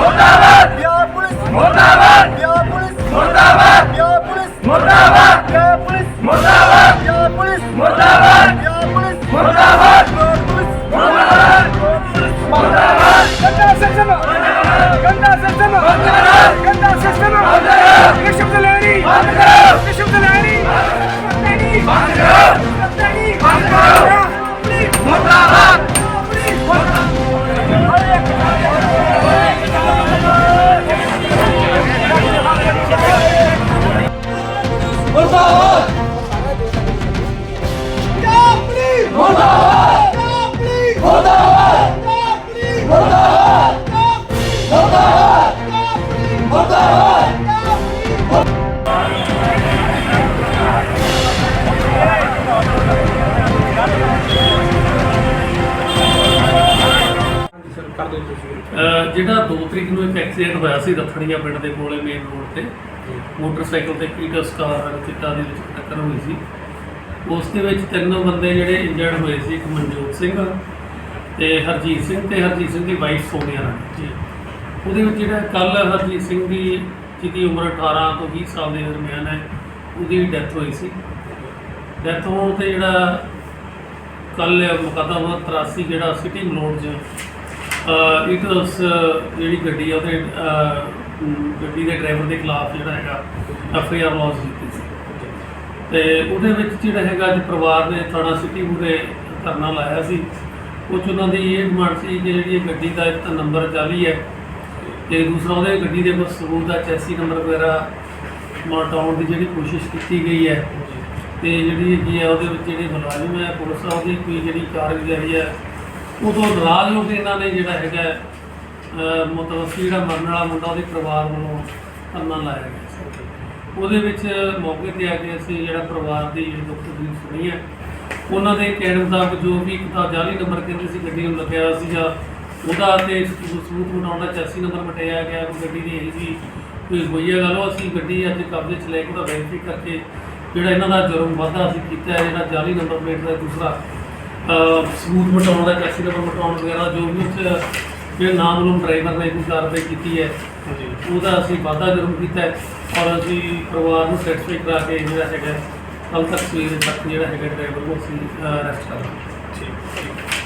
ਮੁਰਦਾਬਾਦ! ਪੰਜਾਬ ਪੁਲਿਸ! ਮੁਰਦਾਬਾਦ! ਪੰਜਾਬ ਪੁਲਿਸ! ਮੁਰਦਾਬਾਦ! ਪੰਜਾਬ ਪੁਲਿਸ! ਮੁਰਦਾਬਾਦ! ਪੰਜਾਬ ਪੁਲਿਸ! ਮੁਰਦਾਬਾਦ! ਪੰਜਾਬ ਪੁਲਿਸ! ਮੁਰਦਾਬਾਦ! ਪੰਜਾਬ ਪੁਲਿਸ! ਮੁਰਦਾਬਾਦ! ਮੁਰਦਾਬਾਦ! ਮੁਰਦਾਬਾਦ! ਗੰਦਾ ਸਿਸਟਮ! ਗੰਦਾ ਸਿਸਟਮ! ਗੰਦਾ ਸਿਸਟਮ! ਰਿਸ਼ਵਤ ਲੈਣੀ! ਰਿਸ਼ਵਤ ਲੈਣੀ! ਬੰਦ ਕਰੋ ਪੰਜਾਬ ਪੁਲਿਸ ਮੁਰਦਾਬਾਦ। ਪੁਲਿਸ ਮੁਰਦਾਬਾਦ। ਪੁਲਿਸ ਮੁਰਦਾਬਾਦ। ਮੁਰਦਾਬਾਦ ਮੁਰਦਾਬਾਦ ਅਹ ਜਿਹੜਾ 2 ਤਰੀਕ ਨੂੰ ਇੱਕ ਐਕਸੀਡੈਂਟ ਹੋਇਆ ਸੀ ਰਥੜੀਆ ਪਿੰਡ ਦੇ ਕੋਲੇ ਮੇਨ ਰੋਡ ਤੇ ਮੋਟਰਸਾਈਕਲ ਤੇ ਕੀਟਸ ਕਾਰ ਚਿੱਟਾ ਦੇ ਵਿੱਚ ਟੱਕਰ ਹੋਈ ਸੀ। ਉਸ ਦੇ ਵਿੱਚ ਤਿੰਨ ਬੰਦੇ ਜਿਹੜੇ ਇੰਜਰਡ ਹੋਏ ਸੀ, ਇੱਕ ਮਨਜੋਤ ਸਿੰਘ ਤੇ ਹਰਜੀਤ ਸਿੰਘ ਤੇ ਹਰਜੀਤ ਸਿੰਘ ਦੀ ਵਾਈਫ ਸੋਨੀਆ ਰਾਣੀ ਉਹਦੇ ਵਿੱਚ ਜਿਹੜਾ ਕੱਲ ਹਰਜੀਤ ਸਿੰਘ ਦੀ ਜਿਹਦੀ ਉਮਰ 18 ਤੋਂ 20 ਸਾਲ ਦੇ ਦਰਮਿਆਨ ਹੈ, ਉਹਦੀ ਡੈਥ ਹੋਈ ਸੀ। ਡੈਥ ਹੋਣ ਤੇ ਜਿਹੜਾ ਕੱਲ ਮੁਕੱਦਮਾ 83 ਜਿਹੜਾ ਸਿਟੀ ਮਲੋਡ 'ਚ ਅ ਇਟਸ ਜਿਹੜੀ ਗੱਡੀ ਆ ਉਹਦੇ ਗੱਡੀ ਦੇ ਡਰਾਈਵਰ ਦੇ ਖਿਲਾਫ ਜਿਹੜਾ ਹੈਗਾ ਐਫ ਆਈ ਆਰ ਲੌਂਚ ਕੀਤੀ ਸੀ। ਤੇ ਉਹਦੇ ਵਿੱਚ ਜਿਹੜਾ ਹੈਗਾ ਅੱਜ ਪਰਿਵਾਰ ਨੇ ਥਾਣਾ ਸਿਟੀ ਮੂਰੇ ਧਰਨਾ ਲਾਇਆ ਸੀ। ਉਹ 'ਚ ਉਹਨਾਂ ਦੀ ਇਹ ਡਿਮਾਂਡ ਸੀ ਕਿ ਜਿਹੜੀ ਇਹ ਗੱਡੀ ਦਾ ਇੱਕ ਤਾਂ ਨੰਬਰ ਜਾਲੀ ਹੈ ਤੇ ਦੂਸਰਾ ਉਹਦੇ ਗੱਡੀ ਦੇ ਕੋਈ ਸਬੂਤ ਦਾ ਚੈਸੀ ਨੰਬਰ ਵਗੈਰਾ ਮਟਾਉਣ ਦੀ ਜਿਹੜੀ ਕੋਸ਼ਿਸ਼ ਕੀਤੀ ਗਈ ਹੈ। ਤੇ ਜਿਹੜੀ ਹੈਗੀ ਹੈ ਉਹਦੇ ਵਿੱਚ ਜਿਹੜੇ ਮੁਲਾਜ਼ਮ ਹੈ, ਪੁਲਿਸ ਆ, ਉਹਦੀ ਕੋਈ ਜਿਹੜੀ ਕਾਰਗੁਜ਼ਾਰੀ ਹੈ ਉਦੋਂ ਨਾਰਾਜ਼ ਹੋ ਕੇ ਇਹਨਾਂ ਨੇ ਜਿਹੜਾ ਹੈਗਾ ਅਹ, ਮੁਤਵੱਸੀ ਜਿਹੜਾ ਮਰਨ ਵਾਲਾ ਮੁੰਡਾ ਉਹਦੇ ਪਰਿਵਾਰ ਵੱਲੋਂ ਧਰਨਾ ਲਾਇਆ ਗਿਆ। ਸੀ ਉਹਦੇ ਵਿੱਚ ਮੌਕੇ ਤੇ ਆ ਕੇ ਅਸੀਂ ਜਿਹੜਾ ਪਰਿਵਾਰ ਦੀ ਜਿਹੜੀ ਦੁੱਖ ਤਕਲੀਫ ਸੁਣੀ ਹੈ ਉਹਨਾਂ ਦੇ ਕਹਿਣ ਮੁਤਾਬਕ ਜੋ ਵੀ ਇੱਕ ਤਾਂ ਜਾਲੀ ਨੰਬਰ ਕਹਿੰਦੇ ਸੀ ਗੱਡੀ ਨੂੰ ਲੱਗਿਆ ਹੋਇਆ ਸੀਗਾ ਉਹਦਾ ਤੇ ਸਬੂਤ ਮਿਟਾਉਣ ਦਾ ਚੈਸੀ ਨੰਬਰ ਮਟਿਆ ਗਿਆ ਉਹ ਗੱਡੀ ਦੀ ਇਹ ਸੀ ਕੋਈ ਹੋਈ ਹੈ ਗੱਲ ਉਹ ਅਸੀਂ ਗੱਡੀ ਅੱਜ ਕਬਜ਼ੇ 'ਚ ਲੈ ਕੇ ਉਹਦਾ ਵੈਰੀਫਾਈ ਕਰਕੇ ਜਿਹੜਾ ਇਹਨਾਂ ਦਾ ਜੁਰਮ ਵਾਧਾ ਅਸੀਂ ਕੀਤਾ ਹੈ ਜਿਹੜਾ ਜਾਲੀ ਨੰਬਰ ਪਲੇਟ ਦਾ ਦੂਸਰਾ ਸਬੂਤ ਮਿਟਾਉਣ ਦਾ ਚੈਸੀ ਨੰਬਰ ਮਿਟਾਉਣ ਵਗੈਰਾ ਜੋ ਵੀ ਉਸ ਜਿਹੜਾ ਨਾਮ ਨੂੰ ਡਰਾਈਵਰ ਨੇ ਕੋਈ ਕਾਰਵਾਈ ਕੀਤੀ ਹੈ। ਉਹਦਾ ਅਸੀਂ ਵਾਧਾ ਜੁਰਮ ਕੀਤਾ ਹੈ ਔਰ ਅਸੀਂ ਪਰਿਵਾਰ ਨੂੰ ਸੈਟੀਸਫਾਈ ਕਰਾ ਕੇ ਜਿਹੜਾ ਹੈਗਾ ਕੱਲ ਤੱਕ ਸਵੇਰ ਤੱਕ ਜਿਹੜਾ ਹੈਗਾ ਡਰਾਈਵਰ ਨੂੰ ਅਸੀਂ ਅਰੈਸਟ ਕਰਾਂਗੇ